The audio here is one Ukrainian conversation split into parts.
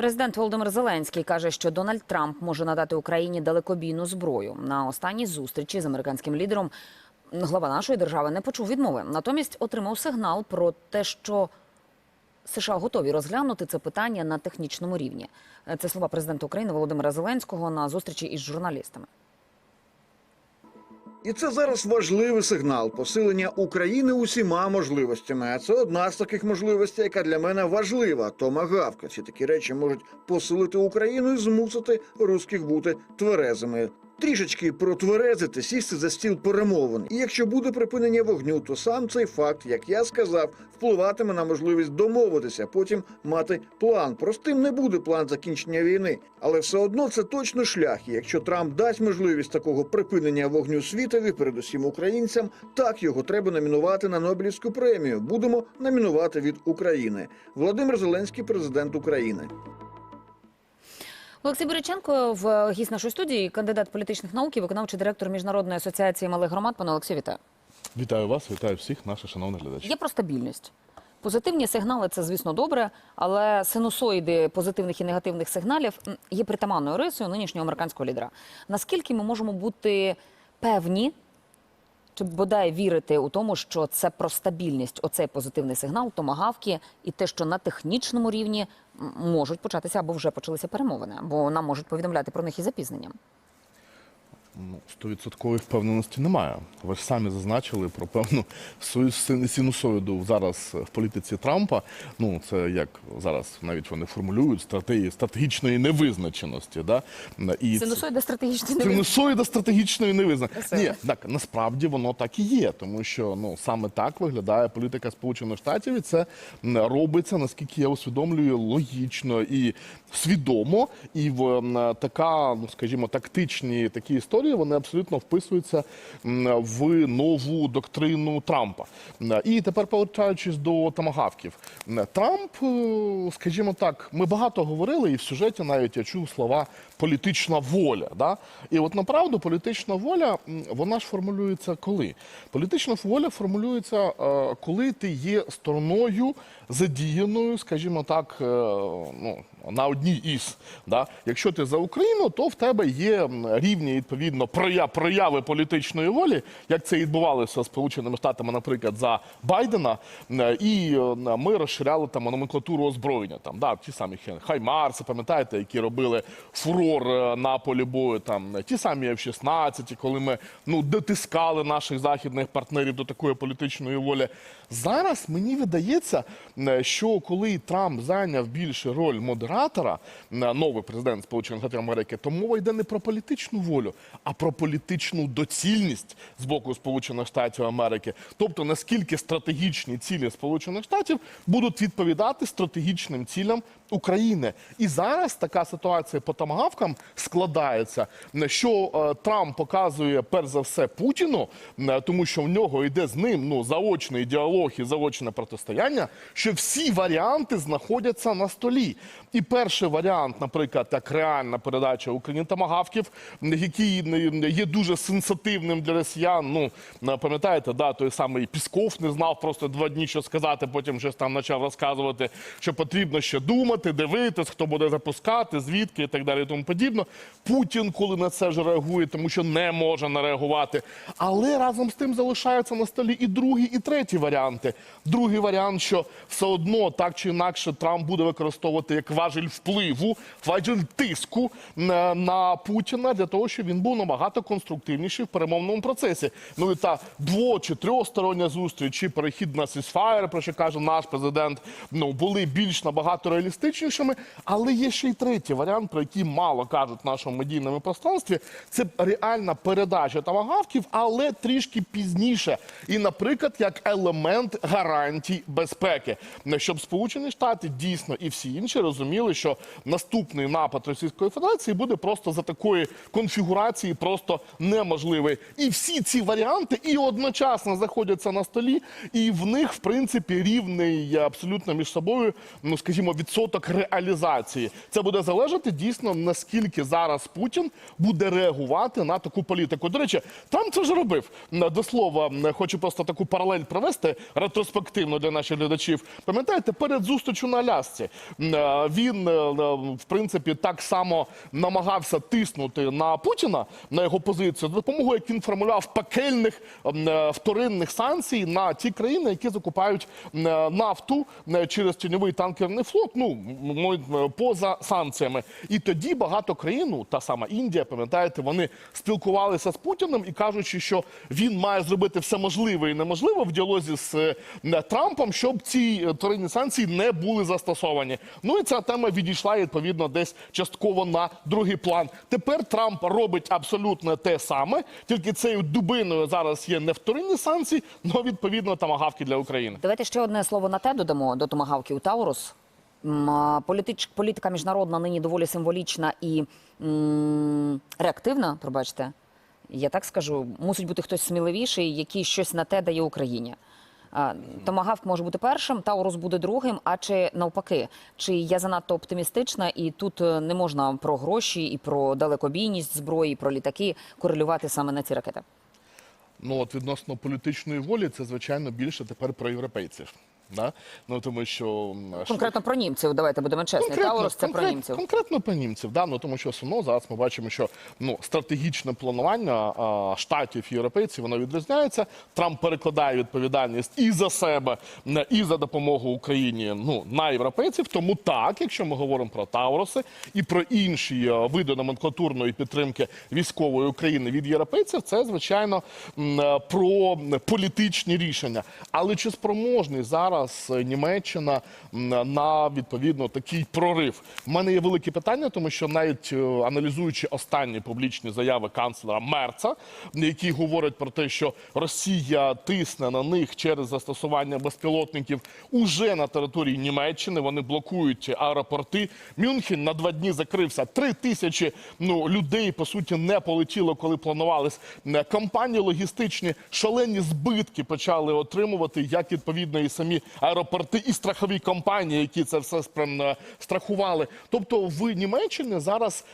Президент Володимир Зеленський каже, що Дональд Трамп може надати Україні далекобійну зброю. На останній зустрічі з американським лідером глава нашої держави не почув відмови. Натомість отримав сигнал про те, що США готові розглянути це питання на технічному рівні. Це слова президента України Володимира Зеленського на зустрічі із журналістами. І це зараз важливий сигнал посилення України усіма можливостями. А це одна з таких можливостей, яка для мене важлива. Томагавка. Ці такі речі можуть посилити Україну і змусити русських бути тверезими. Трішечки протверезити, сісти за стіл перемовин. І якщо буде припинення вогню, то сам цей факт, як я сказав, впливатиме на можливість домовитися, потім мати план. Простим не буде план закінчення війни, але все одно це точно шлях. І якщо Трамп дасть можливість такого припинення вогню світові, передусім українцям, так його треба номінувати на Нобелівську премію. Будемо номінувати від України. Володимир Зеленський, президент України. Олексій Бориченко в гість нашої студії, кандидат політичних наук і виконавчий директор Міжнародної асоціації малих громад. Пане Олексію, вітаю. Вітаю вас, вітаю всіх наших шановних глядачів. Є про стабільність. Позитивні сигнали це, звісно, добре, але синусоїди позитивних і негативних сигналів є притаманною рисою нинішнього американського лідера. Наскільки ми можемо бути певні, бодай вірити у тому, що це про стабільність, оцей позитивний сигнал, томагавки, і те, що на технічному рівні можуть початися або вже почалися перемовини, або нам можуть повідомляти про них і запізненням. Ну, Стовідсоткової впевненості немає. Ви ж самі зазначили про певну свою син- синусоїду зараз в політиці Трампа. Ну це як зараз навіть вони формулюють стратегії стратегічної невизначеності. Да? І Синусоїда стратегічний не Синусоїда стратегічної невизначеності. Ні, так насправді воно так і є, тому що ну саме так виглядає політика Сполучених Штатів, і це робиться, наскільки я усвідомлюю, логічно і свідомо. І в така, ну скажімо, тактичні такі історії вони абсолютно вписуються в нову доктрину Трампа. І тепер повертаючись до тамагавків, Трамп, е, скажімо так, ми багато говорили, і в сюжеті навіть я чув слова політична воля. Да? І от направду політична воля, вона ж формулюється коли? Політична воля формулюється, е, коли ти є стороною задіяною, скажімо так, е, ну, на одній із. Да? Якщо ти за Україну, то в тебе є рівні відповідно прояви політичної волі, як це відбувалося з Сполученими Штатами, наприклад, за Байдена, і е, ми розширяли там номенклатуру озброєння. Там да, ті самі Хаймарси, пам'ятаєте, які робили фурор е, на полі бою. Там ті самі F-16, коли ми ну дотискали наших західних партнерів до такої політичної волі. Зараз мені видається, е, що коли Трамп зайняв більше роль модератора, е, новий президент Сполучених Штатів Америки, то мова йде не про політичну волю, а про політичну доцільність з боку Сполучених Штатів Америки. Тобто наскільки стратегічні цілі Сполучених Штатів будуть відповідати стратегічним цілям України. І зараз така ситуація по тамагавкам складається, е, що е, Трамп показує перш за все Путіну, тому що в нього йде з ним ну заочний діалог і заочне протистояння, що всі варіанти знаходяться на столі. І перший варіант, наприклад, як реальна передача Україні тамагавків, який є дуже сенситивним для росіян. Ну пам'ятаєте, да, той самий Пісков не знав просто два дні, що сказати. Потім щось там почав розказувати, що потрібно ще думати, дивитись, хто буде запускати, звідки і так далі. Тому подібно. Путін, коли на це ж реагує, тому що не може не реагувати. Але разом з тим залишаються на столі і другий, і третій варіанти. Другий варіант, що все одно так чи інакше Трамп буде використовувати як важель впливу, важель тиску на, на Путіна для того, щоб він був набагато конструктивніший в перемовному процесі. Ну і та дво чи трьохстороння зустріч, чи перехід на сісфаєр, про що каже наш президент, ну були більш набагато реалістичнішими. Але є ще й третій варіант, про який мало кажуть в нашому медійному пространстві. Це реальна передача тамагавків, але трішки пізніше. І, наприклад, як елемент гарантій безпеки, щоб Сполучені Штати дійсно і всі інші розуміли, що наступний напад Російської Федерації буде просто за такої конфігурації просто неможливий. І всі ці варіанти і одночасно знаходяться на столі, і в них, в принципі, рівний абсолютно між собою, ну скажімо, відсоток реалізації. Це буде залежати дійсно наскільки зараз Путін буде реагувати на таку політику. До речі, Трамп це вже робив. До слова, хочу просто таку паралель провести ретроспективно для наших глядачів. Пам'ятаєте, перед зустрічю на Алясці е, він е, в принципі так само намагався тиснути на Путіна на його позицію за допомогою, як він формулював пекельних е, вторинних санкцій на ті країни, які закупають е, нафту е, через тіньовий танкерний флот. Ну поза санкціями. І тоді багато країн, ну, та сама Індія, пам'ятаєте, вони спілкувалися з Путіним і кажучи, що він має зробити все можливе і неможливе в діалозі з е, Трампом, щоб ці е, санкції не були застосовані. Ну і ця тема відійшла відповідно десь частково на другий план. Тепер Трамп робить абсолютно те саме, тільки цією дубиною зараз є не вторинні санкції, але відповідно тамагавки для України. Давайте ще одне слово на те додамо до томагавків Таурус. Політич, політика міжнародна нині доволі символічна і реактивна, пробачте. Я так скажу, мусить бути хтось сміливіший, який щось на те дає Україні. Томагавк може бути першим, Таурус буде другим, а чи навпаки, чи я занадто оптимістична, і тут е, не можна про гроші і про далекобійність зброї, про літаки корелювати саме на ці ракети. Ну от відносно політичної волі, це звичайно більше тепер про європейців. Да? Ну тому що Конкретно про німців, давайте будемо чесні. Таурус це про німців. Конкретно про німців, да? ну, тому що все одно зараз ми бачимо, що ну, стратегічне планування а, штатів європейців воно відрізняється. Трамп перекладає відповідальність і за себе, і за допомогу Україні ну, на європейців. Тому так, якщо ми говоримо про Тауруси і про інші е, види номенклатурної підтримки військової України від європейців, це звичайно е, про політичні рішення. Але чи спроможний зараз е, Німеччина на відповідно такий прорив? У мене є велике питання, тому що навіть е, аналізуючи останні публічні заяви канцлера Мерца, який говорить про те, що Росія тисне на них через застосування безпілотників уже на території Німеччини. Вони блокують аеропорти. Мюнхен на два дні закрився. Три тисячі ну людей по суті не полетіло, коли планувались Е, компанії логістичні. Шалені збитки почали отримувати, як відповідно і самі аеропорти, і страхові компанії, які це все е, страхували. Тобто в Німеччині зараз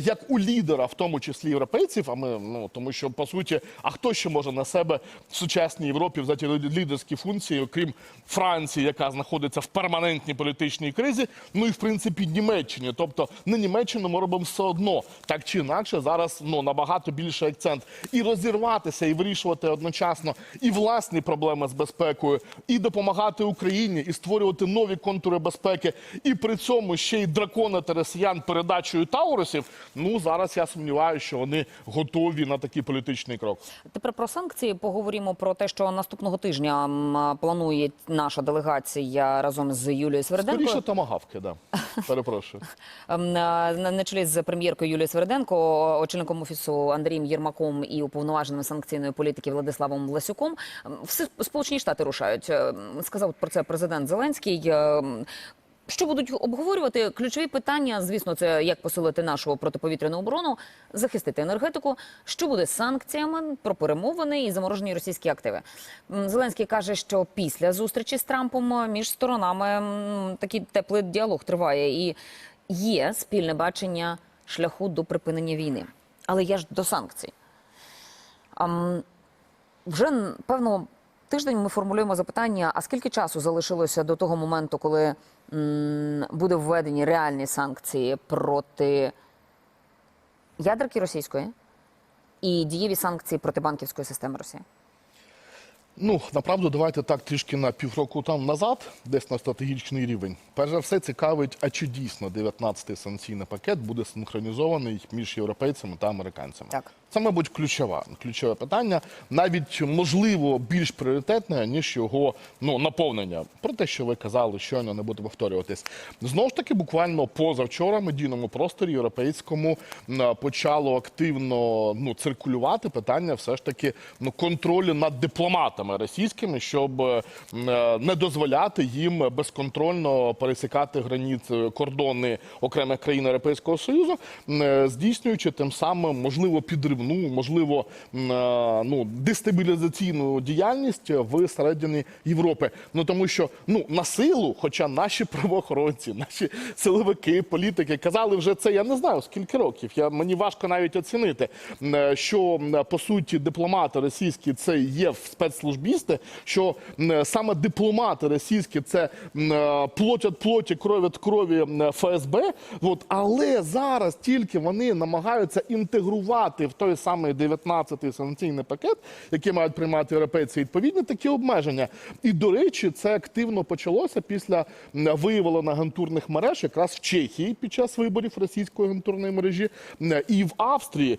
як у лідера, в тому числі європейців, а ми ну тому, що по суті, а хто ще може на себе в сучасній Європі взяти лідерські функції, окрім Франції, яка знаходиться в перманентній політичній кризі, ну і в принципі Німеччині. Тобто не Німеччину ми робимо все одно, так чи інакше, зараз ну набагато більший акцент і розірватися, і вирішувати одночасно і власні проблеми з безпекою, і допомагати Україні, і створювати нові контури безпеки, і при цьому ще й драконити росіян передачею Таурусів. Ну зараз я сумніваюся, що вони готові на такий політичний крок. Тепер про санкції поговоримо про те, що наступного тижня планує наша делегація разом з Юлією Сверденко. Скоріше томагавки, да. Перепрошую. Ем, на, на чолі з прем'єркою Юлією Сверденко, очільником офісу Андрієм Єрмаком і уповноваженим санкційної політики Владиславом Власюком. Ем, Всі Сполучені Штати рушають. Ем, Сказав про це президент Зеленський. Ем, Що будуть обговорювати? Ключові питання, звісно, це як посилити нашу протиповітряну оборону, захистити енергетику. Що буде з санкціями про перемовини і заморожені російські активи? Зеленський каже, що після зустрічі з Трампом е, між сторонами такий теплий діалог триває і є спільне бачення шляху до припинення війни. Але я ж до санкцій. Вже певно тиждень ми формулюємо запитання: а скільки часу залишилося до того моменту, коли м, буде введені реальні санкції проти ядерки російської і дієві санкції проти банківської системи Росії? Ну, направду, давайте так трішки на півроку там назад, десь на стратегічний рівень. Перш за все цікавить, а чи дійсно 19-й санкційний пакет буде синхронізований між європейцями та американцями? Так. Це, мабуть, ключове, ключове питання, навіть можливо більш пріоритетне, ніж його ну, наповнення. Про те, що ви казали, щойно не буду повторюватись. Знову ж таки, буквально позавчора в медійному просторі європейському почало активно ну, циркулювати питання все ж таки ну, контролю над дипломатами російськими, щоб е, не дозволяти їм безконтрольно пересікати границі кордони окремих країн Європейського Союзу, е, здійснюючи тим самим можливо підривну ну можливо е, ну дестабілізаційну діяльність в середині Європи. Ну тому що ну на силу, хоча наші правоохоронці, наші силовики, політики казали вже це. Я не знаю скільки років. Я мені важко навіть оцінити, е, що по суті дипломати російські це є спецслужбісти, що саме дипломати російські це е, плоть від плоті, кров від крові ФСБ. От, але зараз тільки вони намагаються інтегрувати в той самий 19-й санкційний пакет, який мають приймати європейці, відповідні такі обмеження. І до речі, це активно почалося після виявлення агентурних мереж, якраз в Чехії під час виборів російської агентурної мережі, і в Австрії,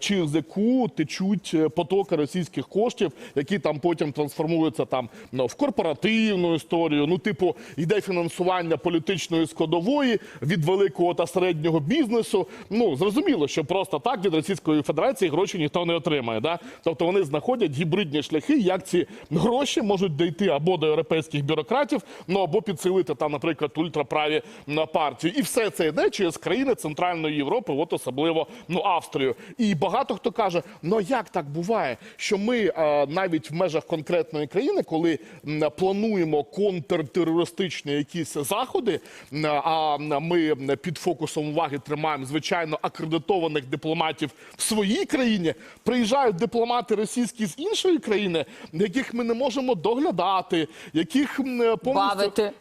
через яку течуть е, потоки російських коштів, які там потім трансформуються там ну, в корпоративну історію. Ну, типу, йде фінансування політичної складової від великого та середнього бізнесу. Ну зрозуміло, що просто так від Російської Федерації гроші ніхто не отримає. Да? Тобто вони знаходять гібридні шляхи, як ці гроші можуть дійти або до європейських бюрократів, ну або підсилити там, наприклад, ультраправі на партію. І все це йде через країни Центральної Європи, от особливо ну Австрію. І багато хто каже: ну як так буває, що ми е, навіть в межах конкретної країни, коли м, плануємо контртерористичні якісь заходи, а ми під фокусом уваги тримаємо звичайно акредитованих дипломатів в своїй країні, приїжджають дипломати російські з іншої країни, яких ми не можемо доглядати, яких м, повністю Бавити.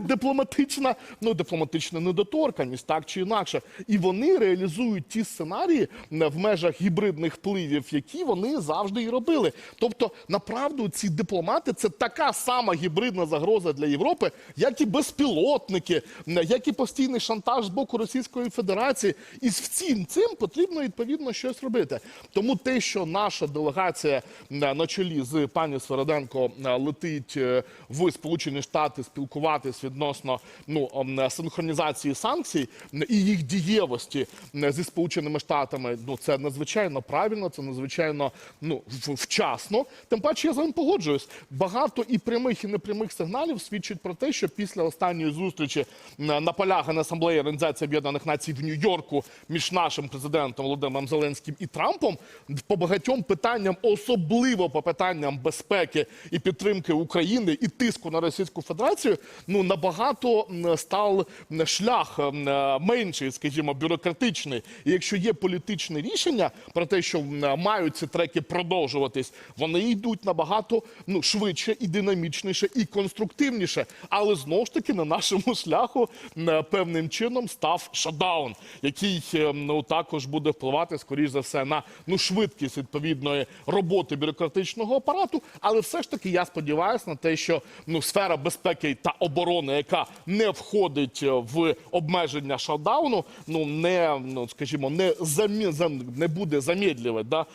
Дипломатична, ну дипломатична недоторканість, так чи інакше. І вони реалізують ті сценарії в межах гібридних впливів, які вони завжди і робили. Тобто, направду, ці дипломати це така сама гібридна загроза для Європи, як і безпілотники, як і постійний шантаж з боку Російської Федерації. І з всім цим потрібно відповідно щось робити. Тому те, що наша делегація на чолі з пані Свероденко летить е, в Сполучені Штати спілкуватись відносно ну синхронізації санкцій і їх дієвості зі Сполученими Штатами, ну це надзвичайно правильно, це надзвичайно ну вчасно. Тим паче я з вами погоджуюсь. Багато і прямих, і непрямих сигналів свідчить про те, що після останньої зустрічі на полях Генасамблеї Організації Об'єднаних Націй в Нью-Йорку між нашим президентом Володимиром Зеленським і Трампом по багатьом питанням, особливо по питанням безпеки і підтримки України і тиску на Російську Федерацію, ну набагато став шлях е, менший, скажімо, бюрократичний. І якщо є політичне рішення про те, що мають ці треки продовжуватись, вони йдуть набагато ну швидше і динамічніше, і конструктивніше. Але знову ж таки на нашому шляху певним чином став шатдаун, який ну також буде впливати скоріш за все на ну швидкість відповідної роботи бюрократичного апарату. Але все ж таки я сподіваюся на те, що ну сфера безпеки та оборони, яка не входить в обмеження шатдауну, ну не ну скажімо, не замі... не буде замедлювати, да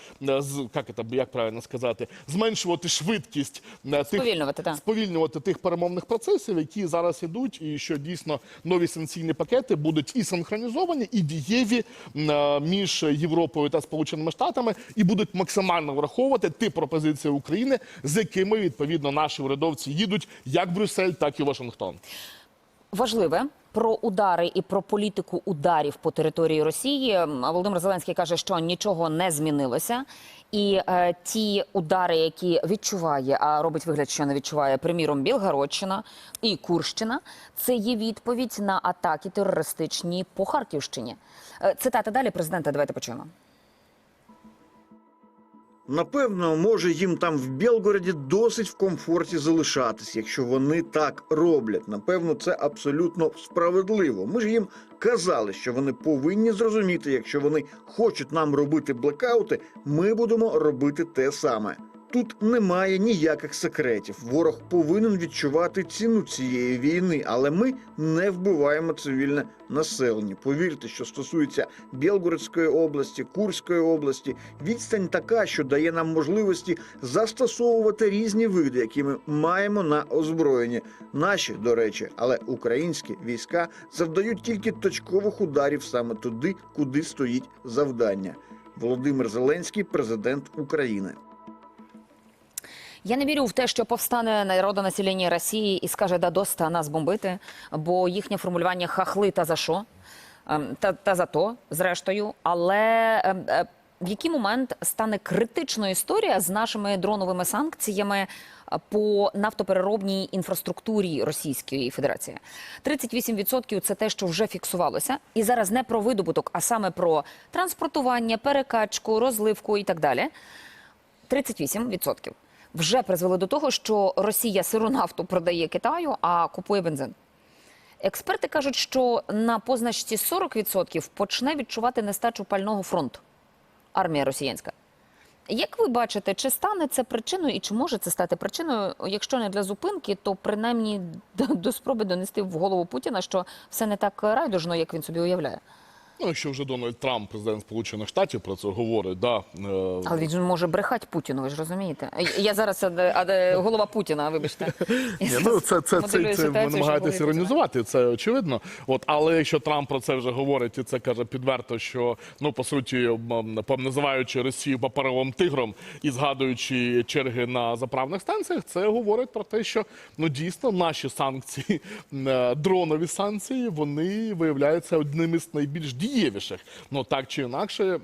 з як це, як правильно сказати, зменшувати швидкість е, тих Сповільнювати, так. сповільнювати тих перемовних процесів, які зараз ідуть, і що дійсно нові санкційні пакети будуть і синхронізовані, і дієві е, між Європою та Сполученими Штатами, і будуть максимально враховувати ті пропозиції України, з якими відповідно наші урядовці їдуть як Брюссель, так і Вашингтон. Важливе про удари і про політику ударів по території Росії. Володимир Зеленський каже, що нічого не змінилося. І е, ті удари, які відчуває, а робить вигляд, що не відчуває, приміром, Білгородщина і Курщина, це є відповідь на атаки терористичні по Харківщині. Е, цитата далі президента. Давайте почуємо. Напевно, може їм там в Білгороді досить в комфорті залишатись, якщо вони так роблять. Напевно, це абсолютно справедливо. Ми ж їм казали, що вони повинні зрозуміти, якщо вони хочуть нам робити блекаути, ми будемо робити те саме. Тут немає ніяких секретів. Ворог повинен відчувати ціну цієї війни, але ми не вбиваємо цивільне населення. Повірте, що стосується Білгородської області, Курської області, відстань така, що дає нам можливості застосовувати різні види, які ми маємо на озброєнні. Наші, до речі, але українські війська завдають тільки точкових ударів саме туди, куди стоїть завдання. Володимир Зеленський, президент України. Я не вірю в те, що повстане народонаселення Росії і скаже да доста нас бомбити, бо їхнє формулювання хахли та за що? Ем, Та, та за то, зрештою. Але ем, е, в який момент стане критичною історія з нашими дроновими санкціями по нафтопереробній інфраструктурі Російської Федерації? 38% – це те, що вже фіксувалося, і зараз не про видобуток, а саме про транспортування, перекачку, розливку і так далі. 38% вже призвели до того, що Росія сиру нафту продає Китаю, а купує бензин. Експерти кажуть, що на позначці 40% почне відчувати нестачу пального фронт армія росіянська. Як ви бачите, чи стане це причиною і чи може це стати причиною, якщо не для зупинки, то принаймні до спроби донести в голову Путіна, що все не так райдужно, як він собі уявляє? Ну, якщо вже Дональд Трамп, президент Сполучених Штатів, про це говорить, да, е, Але він же може брехати Путіну, ви ж розумієте? Я зараз голова Путіна, вибачте. Ні, ну це, це, це, це ви намагаєтесь іронізувати, це очевидно. От, але якщо Трамп про це вже говорить і це каже підверто, що ну по суті, називаючи Росію паперовим тигром і згадуючи черги на заправних станціях, це говорить про те, що ну дійсно наші санкції, е, дронові санкції, вони виявляються одним із найбільш дієвіших. Ну так чи інакше, е,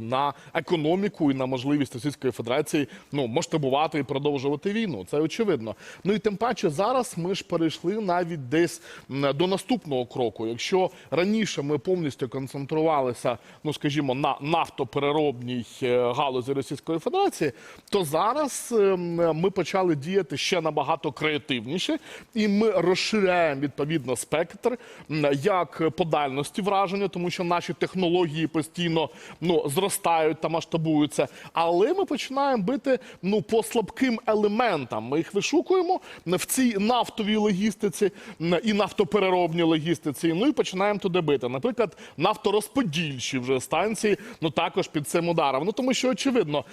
на економіку і на можливість Російської Федерації ну масштабувати і продовжувати війну. Це очевидно. Ну і тим паче зараз ми ж перейшли навіть десь до наступного кроку. Якщо раніше ми повністю концентрувалися, ну скажімо, на нафтопереробній е, галузі Російської Федерації, то зараз ем, ми почали діяти ще набагато креативніше, і ми розширяємо відповідно спектр як по дальності враження, тому що наші технології постійно ну зростають та масштабуються. Але ми починаємо бити ну по слабким елементам. Ми їх вишукуємо в цій нафтовій логістиці і нафтопереробній логістиці. Ну і починаємо туди бити. Наприклад, нафторозподільчі вже станції, ну також під цим ударом. Ну тому що очевидно,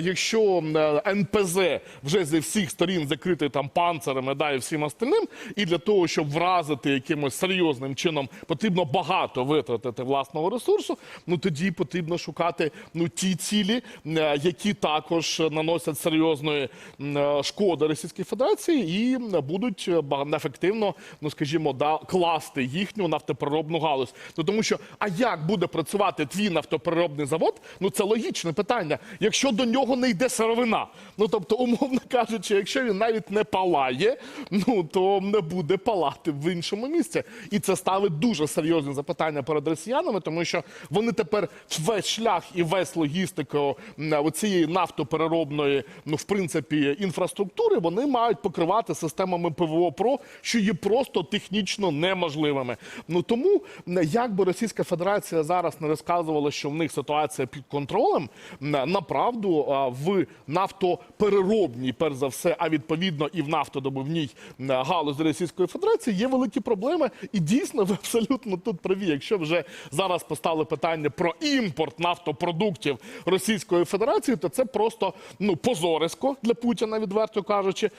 якщо НПЗ вже зі всіх сторін закритий там панцирами, да, і всім остальним, і для того, щоб вразити якимось серйозним чином, потрібно багато витратити власного ресурсу. Ну тоді потрібно шукати ну ті цілі, е, які також наносять серйозної е, шкоди Російській Федерації і будуть е, ефективно, ну скажімо, да, класти їхню нафтопереробну галузь. Ну тому що а як буде працювати твій нафтопереробний завод? Ну це логічне питання. Якщо до нього не йде сировина, ну тобто, умовно кажучи, якщо він навіть не палає, ну то не буде палати в іншому місці. І це ставить дуже серйозні запитання перед росіянами, тому що вони тепер весь шлях і весь логістику м, оцієї нафтопереробної, ну в принципі, інфраструктури, вони мають покривати системами ПВО ПРО, що є просто технічно неможливими. Ну тому як би Російська Федерація зараз не розказувала, що в них ситуація під контролем, направду в нафтопереробній, перш за все, а відповідно і в нафтодобувній галузі Російської Федерації є великі проблеми. І дійсно, ви абсолютно тут праві. Якщо вже зараз постали питання про імпорт нафтопродуктів Російської Федерації, то це просто ну позорисько для Путіна, відверто кажучи.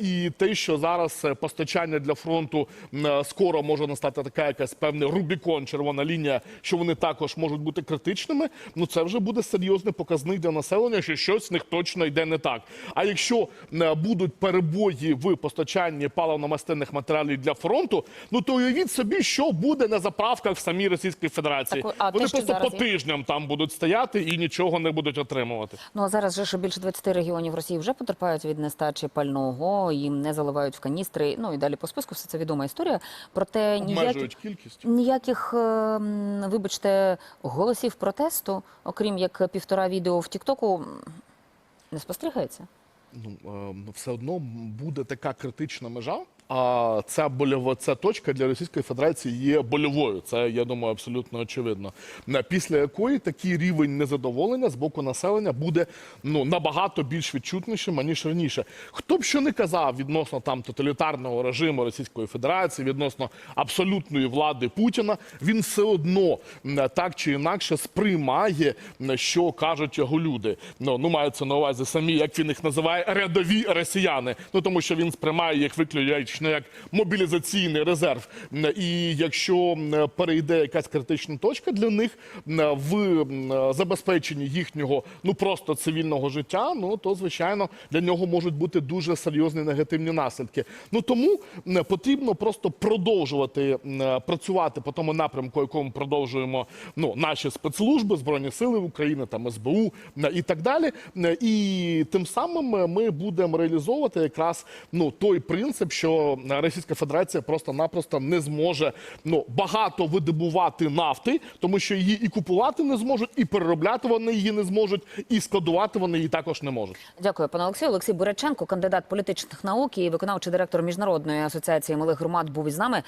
І те, що зараз е, постачання для фронту скоро може настати така якась певний Рубікон, червона лінія, що вони також можуть бути критичними. Ну це вже буде серйозний показник для населення, що щось в них точно йде не так. А якщо е, будуть перебої в постачанні паливно-мастильних матеріалів для фронту, ну то уявіть собі, що буде на заправках в самій Російській Федерації. Так, а Вони що просто зараз по є? тижням там будуть стояти і нічого не будуть отримувати. Ну а зараз же ж більше 20 регіонів Росії вже потерпають від нестачі пального, їм не заливають в каністри. Ну і далі по списку все це відома історія. Проте Обмежують кількість. ніяких, е, вибачте, голосів протесту, окрім як півтора відео в Тіктоку, не спостерігається. ну, е, все одно буде така критична межа. А ця больова ця точка для Російської Федерації є больовою. Це я думаю абсолютно очевидно. Після якої такий рівень незадоволення з боку населення буде ну набагато більш відчутнішим аніж раніше. Хто б що не казав відносно там тоталітарного режиму Російської Федерації, відносно абсолютної влади Путіна, він все одно так чи інакше сприймає, що кажуть його люди. Ну, ну мається на увазі самі, як він їх називає, рядові росіяни. Ну тому що він сприймає їх виключно фактично як мобілізаційний резерв. І якщо перейде якась критична точка для них в забезпеченні їхнього ну просто цивільного життя, ну то звичайно для нього можуть бути дуже серйозні негативні наслідки. Ну тому потрібно просто продовжувати працювати по тому напрямку, якому продовжуємо ну наші спецслужби, збройні сили України, там СБУ і так далі. І тим самим ми будемо реалізовувати якраз ну той принцип, що Російська Федерація просто-напросто не зможе ну багато видобувати нафти, тому що її і купувати не зможуть, і переробляти вони її не зможуть, і складувати вони її також не можуть. Дякую, пане Олексію. Олексій Буряченко, кандидат політичних наук і виконавчий директор міжнародної асоціації малих громад, був із нами.